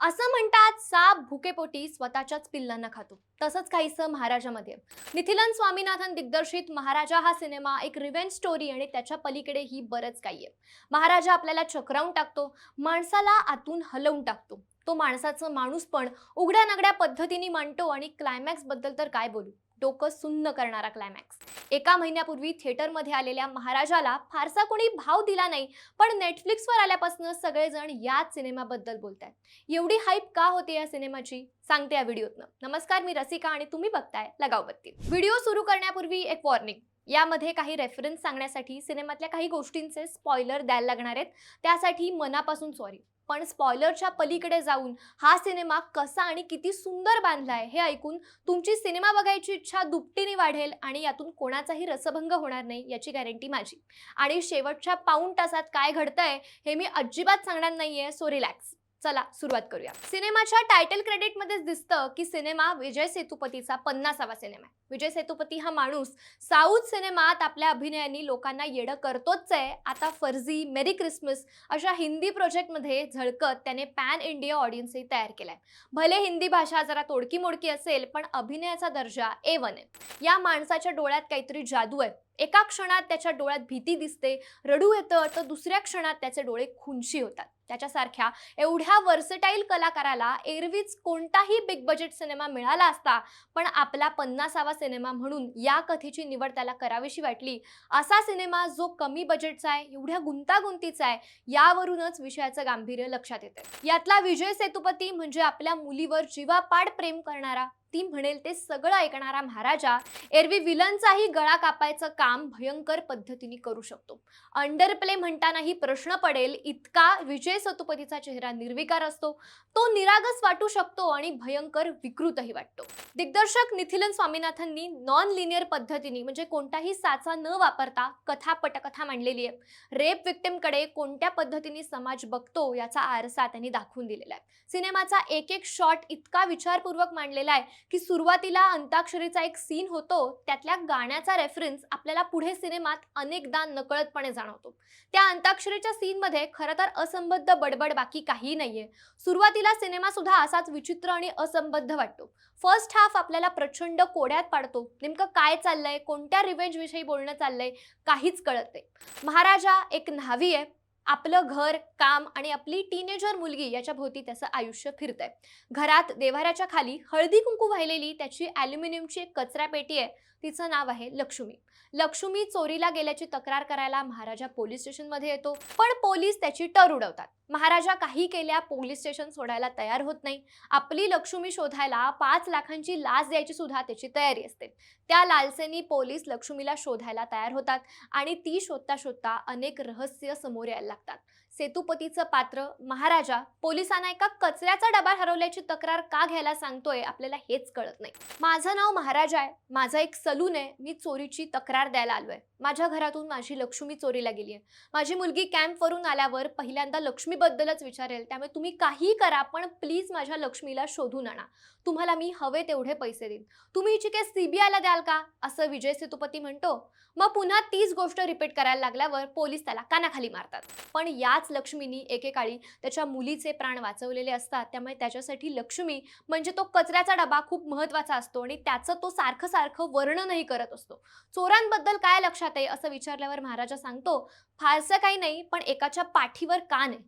असं म्हणतात साप भुकेपोटी स्वतःच्याच पिल्लांना खातो. तसंच काहीसं महाराजामध्ये. निथिलन स्वामीनाथन दिग्दर्शित महाराजा हा सिनेमा एक रिव्हेंज स्टोरी आणि त्याच्या पलीकडे ही बरंच काही आहे. महाराजा आपल्याला चक्रावून टाकतो माणसाला आतून हलवून टाकतो. तो माणसाचं माणूस पण उघड्या नगड्या पद्धतीने मांडतो आणि क्लायमॅक्सबद्दल तर काय बोलू? डोकं सुन्न करणारा क्लायमॅक्स एका महिन्यापूर्वी थिएटरमध्ये आलेल्या महाराजाला फारसा कोणी भाव दिला नाही पण नेटफ्लिक्सवर आल्यापासून सगळेजण याच सिनेमाबद्दल बोलतायत. एवढी हाईप का होते या सिनेमाची? सांगते या व्हिडिओतनं. नमस्कार मी रसिका आणि तुम्ही बघताय लगावबत्ती. व्हिडिओ सुरू करण्यापूर्वी एक वॉर्निंग यामध्ये काही रेफरन्स सांगण्यासाठी सिनेमातल्या काही गोष्टींचे स्पॉइलर द्यायला लागणार आहेत. त्यासाठी मनापासून सॉरी पण स्पॉयलरच्या पलीकडे जाऊन हा सिनेमा कसा आणि किती सुंदर बांधलाय हे ऐकून तुमची सिनेमा बघायची इच्छा दुपटीने वाढेल आणि यातून कोणाचाही रसभंग होणार नाही याची गॅरंटी माझी. आणि शेवटच्या पाऊण तासात काय घडतंय हे मी अजिबात सांगणार नाहीये सो रिलॅक्स चला सुरुवात करूया. सिनेमाच्या टायटल क्रेडिटमध्येच दिसतं की सिनेमा विजय सेतुपतीचा पन्नासावा सिनेमा आहे. विजय सेतुपती हा माणूस साऊथ सिनेमात आपल्या अभिनयाने लोकांना येडं करतोच आहे. आता फर्जी मेरी क्रिसमस अशा हिंदी प्रोजेक्टमध्ये झळकत त्याने पॅन इंडिया ऑडियन्सही तयार केलाय. भले हिंदी भाषा जरा तोडकी मोडकी असेल पण अभिनयाचा दर्जा ए वन आहे. या माणसाच्या डोळ्यात काहीतरी जादू आहे. एका क्षणात त्याच्या डोळ्यात भीती दिसते रडू येतं तर दुसऱ्या क्षणात त्याचे डोळे खुंशी होतात. त्याच्यासारख्या एवढ्या वर्सटाईल कलाकाराला एरवीच कोणताही बिग बजेट सिनेमा मिळाला असता पण आपला पन्नासावा सिनेमा म्हणून या कथेची निवड त्याला करावीशी वाटली. असा सिनेमा जो कमी बजेटचा आहे एवढ्या गुंतागुंतीचा आहे यावरूनच विषयाचं गांभीर्य लक्षात येते यातला विजय सेतुपती म्हणजे आपल्या मुलीवर जीवापाड प्रेम करणारा ती म्हणेल ते सगळं ऐकणारा महाराजा एरवी विलनचाही गळा कापायचं काम भयंकर पद्धतीने करू शकतो. अंडर प्ले म्हणतानाही प्रश्न पडेल इतका विजय सतुपतीचा चेहरा निर्विकार असतो तो निरागस वाटू शकतो आणि भयंकर विकृतही वाटतो. दिग्दर्शक निथिलन स्वामीनाथननी नॉन लिनियर पद्धतीने म्हणजे कोणताही साचा न वापरता कथा पटकथा मांडलेली आहे. रेप विक्टिमकडे कोणत्या पद्धतीने समाज बघतो याचा आरसा त्यांनी दाखवून दिलेला आहे. सिनेमाचा एक एक शॉट इतका विचारपूर्वक मांडलेला आहे की सुरुवातीला अंताक्षरीचा एक सीन होतो त्यातल्या गाण्याचा रेफरन्स आपल्याला पुढे सिनेमात अनेकदा नकळतपणे जाणवतो. त्या अंताक्षरीच्या सीनमध्ये खरं तर असंबद्ध बडबड बाकी काही नाहीये. सुरुवातीला सिनेमा सुद्धा असाच विचित्र आणि असंबद्ध वाटतो. फर्स्ट हाफ आपल्याला प्रचंड कोड्यात पाडतो. नेमकं काय चाललंय? कोणत्या रिव्हेंज विषयी बोलणं चाललंय? काहीच कळत नाही. महाराजा एक न्हावी आहे. आपलं घर काम आणि आपली टीनेजर मुलगी याच्या भोवती त्याचं आयुष्य फिरतंय. घरात देवाऱ्याच्या खाली हळदी कुंकू वाहिलेली त्याची ॲल्युमिनियमची एक कचरा पेटी आहे. तिचं नाव आहे लक्ष्मी. लक्ष्मी चोरीला गेल्याची तक्रार करायला महाराजा पोलीस स्टेशनमध्ये येतो पण पोलीस त्याची टर उडवतात. महाराजा काही केल्या पोलीस स्टेशन सोडायला तयार होत नाही. आपली लक्ष्मी शोधायला पाच लाखांची लाच द्यायची सुद्धा त्याची तयारी असते. त्या लालसेनी पोलीस लक्ष्मीला शोधायला तयार होतात आणि ती शोधता शोधता अनेक रहस्य समोर यायला लागतात. सेतुपतीचं पात्र महाराजा पोलिसांना एका कचऱ्याचा डबा हरवल्याची तक्रार का घ्यायला सांगतोय आपल्याला हेच कळत नाही. माझं नाव महाराजा आहे. माझं एक सलून आहे. मी चोरीची तक्रार द्यायला आलोय. माझ्या घरातून माझी लक्ष्मी चोरीला गेली आहे माझी मुलगी कॅम्पवरून आल्यावर पहिल्यांदा लक्ष्मीबद्दलच विचारेल. त्यामुळे तुम्ही काही करा पण प्लीज माझ्या लक्ष्मीला शोधून आणा. तुम्हाला मी हवे तेवढे पैसे देईन. तुम्ही हिची केस सीबीआयला द्याल का? असं विजय सेतुपती म्हणतो. मग पुन्हा तीच गोष्ट रिपीट करायला लागल्यावर पोलीस त्याला कानाखाली मारतात. पण याच लक्ष्मीनी एकेकाळी त्याच्या मुलीचे प्राण वाचवलेले असतात. त्यामुळे त्याच्यासाठी लक्ष्मी म्हणजे तो कचऱ्याचा डबा खूप महत्त्वाचा असतो आणि त्याचं तो सारखं सारखं वर्णनही करत असतो. चोरांबद्दल काय लक्षात आहे? असं विचारल्यावर महाराजा सांगतो फारसं काही नाही पण एकाच्या पाठीवर कान आहे.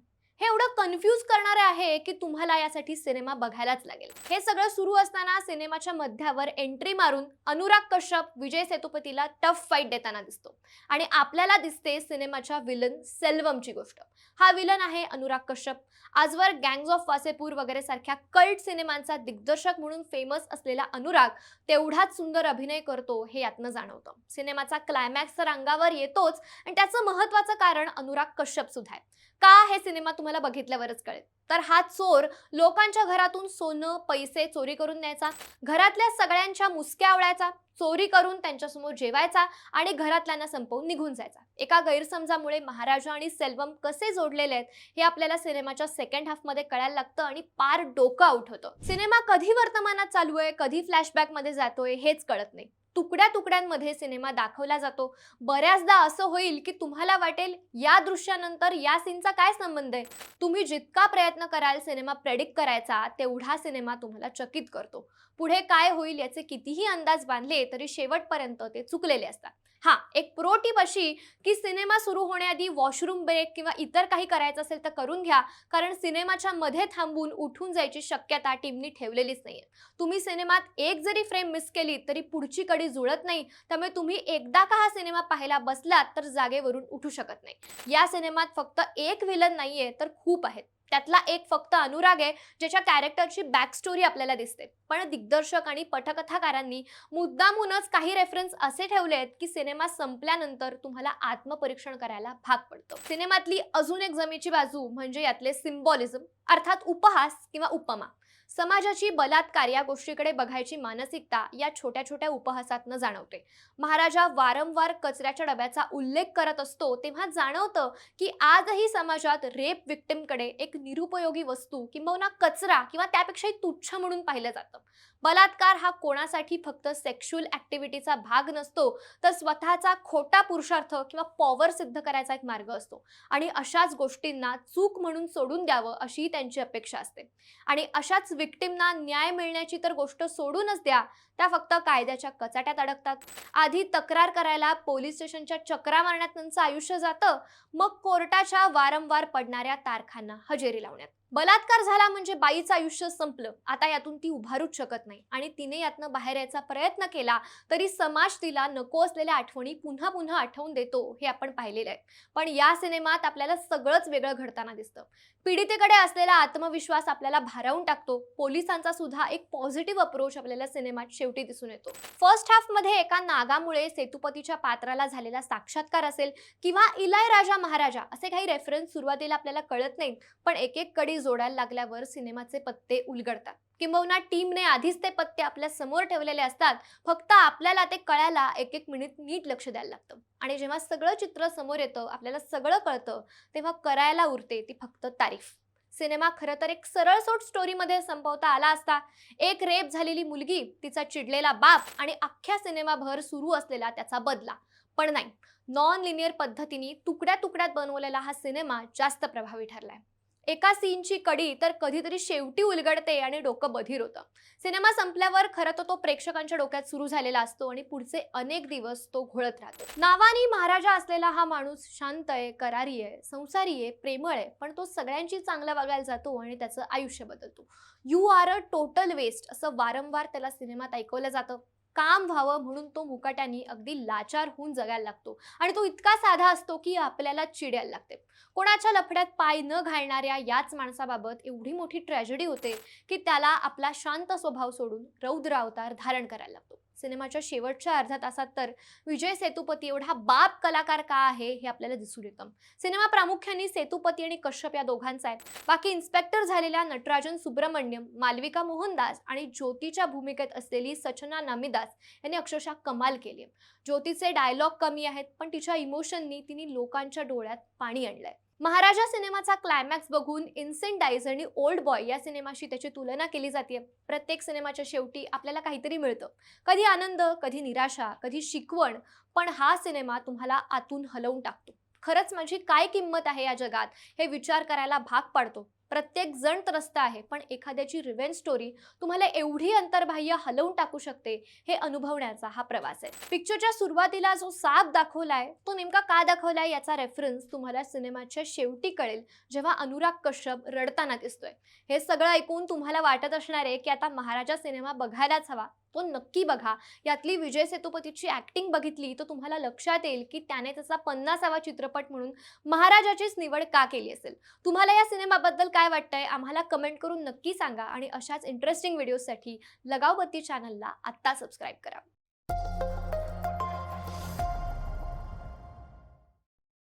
हे एवढं कन्फ्यूज करणारे आहे की तुम्हाला यासाठी सिनेमा बघायलाच लागेल. हे सगळं सुरू असताना सिनेमाच्या मध्यावर एंट्री मारून अनुराग कश्यप विजय सेतुपतीला टफ फाईट देताना दिसतो. आणि आपल्याला दिसते सिनेमाच्या विलन सेल्वमची गोष्ट. हा विलन आहे अनुराग कश्यप. आजवर गँग्स ऑफ वासेपूर वगैरे सारख्या कल्ट सिनेमांचा दिग्दर्शक म्हणून फेमस असलेला अनुराग तेवढाच सुंदर अभिनय करतो हे यातनं जाणवतं. सिनेमाचा क्लायमॅक्स तर अंगावर येतोच आणि त्याचं महत्वाचं कारण अनुराग कश्यप सुद्धा आहे. का हे सिनेमा तुम्हाला बघितल्यावरच कळेल. तर हा चोर लोकांच्या घरातून सोनं पैसे चोरी करून न्यायचा घरातल्या सगळ्यांच्या मुसक्या आवळायचा चोरी करून त्यांच्यासमोर जेवायचा आणि घरातल्यांना संपवून निघून जायचा. एका गैरसमजामुळे महाराजा आणि सेल्वम कसे जोडलेले आहेत हे आपल्याला सिनेमाच्या सेकंड हाफमध्ये कळायला लागतं आणि पार डोकं आउट होतं. सिनेमा कधी वर्तमानात चालू आहे कधी फ्लॅशबॅकमध्ये जातोय हेच कळत नाही. तुकड्या तुकड्यांमध्ये सिनेमा दाखवला जातो. बऱ्याचदा असं होईल की तुम्हाला वाटेल या दृश्यानंतर या सीनचा काय संबंध आहे? तुम्ही जितका प्रयत्न कराल सिनेमा प्रेडिक्ट करायचा तेवढा सिनेमा तुम्हाला चकित करतो. पुढे काय होईल याचे कितीही अंदाज बांधले तरी शेवटपर्यंत ते चुकलेले असतात. हा एक प्रो टीप अशी की सिनेमा सुरू होण्याआधी वॉशरूम ब्रेक किंवा इतर काही करायचं असेल तर करून घ्या. कारण सिनेमाच्या मध्ये थांबून उठून जायची शक्यता टीमनी ठेवलेलीच नाहीये. तुम्ही सिनेमात एक जरी फ्रेम मिस केली तरी पुढची कडी जुळत नाही त्यामुळे तुम्ही एकदा का हा सिनेमा पाहायला बसलात तर जागेवरून उठू शकत नाही. या सिनेमात फक्त एक विलन नाहीये तर खूप आहेत. त्यातला एक फक्त अनुराग आहे ज्याच्या कॅरेक्टरची बॅक स्टोरी आपल्याला दिसते. पण दिग्दर्शक आणि पटकथाकारांनी मुद्दामूनच काही रेफरन्स असे ठेवले आहेत की सिनेमा संपल्यानंतर तुम्हाला आत्मपरीक्षण करायला भाग पडतं. सिनेमातली अजून एक जमेची बाजू म्हणजे यातले सिम्बॉलिझम अर्थात उपहास किंवा उपमा. समाजाची बलात्कार या गोष्टीकडे बघायची मानसिकता या छोट्या छोट्या उपहासातनं जाणवते. महाराजा वारंवार कचऱ्याच्या डब्याचा उल्लेख करत असतो तेव्हा जाणवतं की आजही समाजात रेप विक्टिमकडे एक निरुपयोगी वस्तू किंबहुना कचरा किंवा त्यापेक्षाही तुच्छ म्हणून पाहिलं जातं. बलात्कार हा कोणासाठी फक्त सेक्शुअल ऍक्टिव्हिटीचा भाग नसतो तर स्वतःचा खोटा पुरुषार्थ किंवा पॉवर सिद्ध करायचा एक मार्ग असतो. आणि अशाच गोष्टींना चूक म्हणून सोडून द्यावं अशी त्यांची अपेक्षा असते. आणि अशाच विक्टिमना न्याय मिळण्याची तर गोष्ट सोडूनच द्या त्या फक्त कायद्याच्या कचाट्यात अडकतात. आधी तक्रार करायला पोलीस स्टेशनच्या चक्रा मारण्यात त्यांचं आयुष्य जातं मग कोर्टाच्या वारंवार पडणाऱ्या तारखांना हजेरी लावण्यात. बलात्कार झाला म्हणजे बाईचं आयुष्य संपलं आता यातून ती उभारूच शकत नाही. आणि तिने यातनं बाहेर यायचा प्रयत्न केला तरी समाज तिला नको असलेल्या आठवणी पुन्हा पुन्हा आठवून देतो हे आपण पाहिलेलं आहे. पण या सिनेमात आपल्याला सगळंच वेगळं घडताना दिसतं. पीडितेकडे असलेला आत्मविश्वास आपल्याला भारावून टाकतो. पोलिसांचा सुद्धा एक पॉझिटिव्ह अप्रोच आपल्याला सिनेमात शेवटी दिसून येतो. फर्स्ट हाफमध्ये एका नागामुळे सेतुपतीच्या पात्राला झालेला साक्षात्कार असेल किंवा इलाय राजा महाराजा असे काही रेफरन्स सुरुवातीला आपल्याला कळत नाहीत पण एक एक कडी जोडायला लागल्यावर सिनेमाचे पत्ते उलगडतात. किंबहुना टीमने आधीच ते पत्ते आपल्यासमोर ठेवलेले असतात. फक्त आपल्याला ते कळायला एक एक मिनिट नीट लक्ष द्यायला लागतं. आणि जेव्हा सगळं चित्र समोर येतं आपल्याला सगळं कळतं तेव्हा करायला उरते ती फक्त तारीफ. सिनेमा खरं तर एक सरळसोट स्टोरीमध्ये संपवता आला असता. एक रेप झालेली मुलगी तिचा चिडलेला बाप आणि अख्ख्या सिनेमाभर सुरू असलेला त्याचा बदला. पण नाही नॉन लिनियर पद्धतीने तुकड्या तुकड्यात बनवलेला हा सिनेमा जास्त प्रभावी ठरलाय. एका सीनची कडी तर कधीतरी शेवटी उलगडते आणि डोकं बधीर होतं. सिनेमा संपल्यावर खरं तर तो प्रेक्षकांच्या डोक्यात सुरू झालेला असतो आणि पुढचे अनेक दिवस तो घोळत राहतो. नावानी महाराजा असलेला हा माणूस शांत आहे करारी आहे संसारी आहे प्रेमळ आहे पण तो सगळ्यांची चांगला वागायला जातो आणि त्याचं आयुष्य बदलतो. You are a total waste असं वारंवार त्याला सिनेमात ऐकवलं जातं. काम व्हावं म्हणून तो मुकाट्याने अगदी लाचार होऊन जगायला लागतो. आणि तो इतका साधा असतो की आपल्याला चिडायला लागते. कोणाच्या लफड्यात पाय न घालणाऱ्या याच माणसाबाबत एवढी मोठी ट्रॅजेडी होते की त्याला आपला शांत स्वभाव सोडून रौद्र अवतार धारण करायला लागतो. सिनेमाच्या शेवटच्या अर्ध्या तासात तर विजय सेतुपती एवढा बाप कलाकार का आहे हे आपल्याला दिसून येतं. सिनेमा प्रामुख्याने सेतुपती आणि कश्यप या दोघांचा आहे. बाकी इन्स्पेक्टर झालेल्या नटराजन सुब्रमण्यम मालविका मोहनदास आणि ज्योतीच्या भूमिकेत असलेली सचना नामिदास यांनी अक्षरशः कमाल केली ज्योतीचे डायलॉग कमी आहेत पण तिच्या इमोशननी तिने लोकांच्या डोळ्यात पाणी आणलंय. महाराजा सिनेमाचा क्लायमॅक्स बघून इन्सेंटाईज आणि ओल्ड बॉय या सिनेमाशी त्याची तुलना केली जाते. प्रत्येक सिनेमाच्या शेवटी आपल्याला काहीतरी मिळतं. कधी आनंद कधी निराशा कधी शिकवण पण हा सिनेमा तुम्हाला आतून हलवून टाकतो. खरंच माझी काय किंमत आहे या जगात हे विचार करायला भाग पाडतो. प्रत्येक जण त्रस्त आहे पण एखाद्याची रिव्हेंज स्टोरी तुम्हाला एवढी अंतर्बाह्य हलवून टाकू शकते हे अनुभवण्याचा हा प्रवास आहे. पिक्चरच्या सुरुवातीला जो साप दाखवलाय तो नेमका का दाखवलाय याचा रेफरन्स तुम्हाला सिनेमाच्या शेवटी कळेल जेव्हा अनुराग कश्यप रडताना दिसतोय. हे सगळं ऐकून तुम्हाला वाटत असणार आहे की आता महाराजा सिनेमा बघायलाच हवा तो नक्की बघा. यातली विजय सेतुपतीची ऍक्टिंग बघितली तर तुम्हाला लक्षात येईल की त्याने त्याचा पन्नासावा चित्रपट म्हणून महाराजाचीच निवड का केली असेल? तुम्हाला या सिनेमाबद्दल काय वाटतंय? आम्हाला कमेंट करून नक्की सांगा आणि अशाच इंटरेस्टिंग व्हिडिओसाठी लगावबत्ती चॅनलला आत्ता सबस्क्राईब करा.